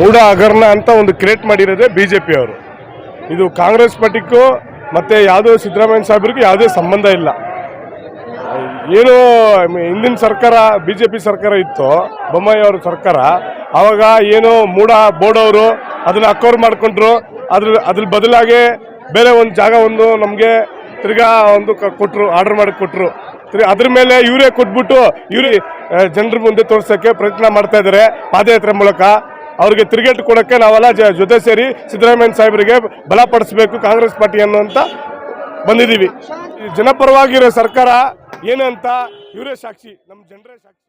ಮೂಢ ಹಗರಣ ಅಂತ ಒಂದು ಕ್ರಿಯೇಟ್ ಮಾಡಿರೋದೇ ಬಿಜೆಪಿ ಅವರು. ಇದು ಕಾಂಗ್ರೆಸ್ ಪಟ್ಟಿಗೂ ಮತ್ತೆ ಯಾವುದೋ ಸಿದ್ದರಾಮಯ್ಯ ಸಾಹೇಬ್ರಿಗೂ ಯಾವುದೇ ಸಂಬಂಧ ಇಲ್ಲ. ಏನು ಹಿಂದಿನ ಸರ್ಕಾರ ಬಿ ಜೆ ಪಿ ಸರ್ಕಾರ ಇತ್ತು, ಬೊಮ್ಮಾಯಿ ಅವ್ರ ಸರ್ಕಾರ. ಆವಾಗ ಏನು ಮೂಡ ಬೋರ್ಡವರು ಅದನ್ನ ಅಕೋರ್ ಮಾಡ್ಕೊಂಡ್ರು. ಅದ್ರ ಅದ್ರ ಬದಲಾಗಿ ಬೇರೆ ಒಂದು ಜಾಗ ಒಂದು ನಮಗೆ ತಿರ್ಗಾ ಒಂದು ಕ- ಕೊಟ್ರು, ಆರ್ಡರ್ ಮಾಡಿ ಕೊಟ್ರು. ತಿರ್ಗಿ ಅದ್ರ ಮೇಲೆ ಇವರೇ ಕೊಟ್ಬಿಟ್ಟು ಇವರೇ ಜನರ ಮುಂದೆ ತೋರ್ಸೋಕ್ಕೆ ಪ್ರಯತ್ನ ಮಾಡ್ತಾ ಇದ್ದಾರೆ ಪಾದಯಾತ್ರೆ ಮೂಲಕ. ಅವ್ರಿಗೆ ತಿರುಗೇಟು ಕೊಡೋಕ್ಕೆ ನಾವೆಲ್ಲ ಜೊತೆ ಸೇರಿ ಸಿದ್ದರಾಮಯ್ಯ ಸಾಹೇಬರಿಗೆ ಬಲಪಡಿಸಬೇಕು ಕಾಂಗ್ರೆಸ್ ಪಾರ್ಟಿ ಅನ್ನುವಂತ ಬಂದಿದ್ದೀವಿ. ಜನಪರವಾಗಿರೋ ಸರ್ಕಾರ ಏನಂತ ಇವರೇ ಸಾಕ್ಷಿ ನಮ್ಮ ಜನರೇ ಸಾಕ್ಷಿ.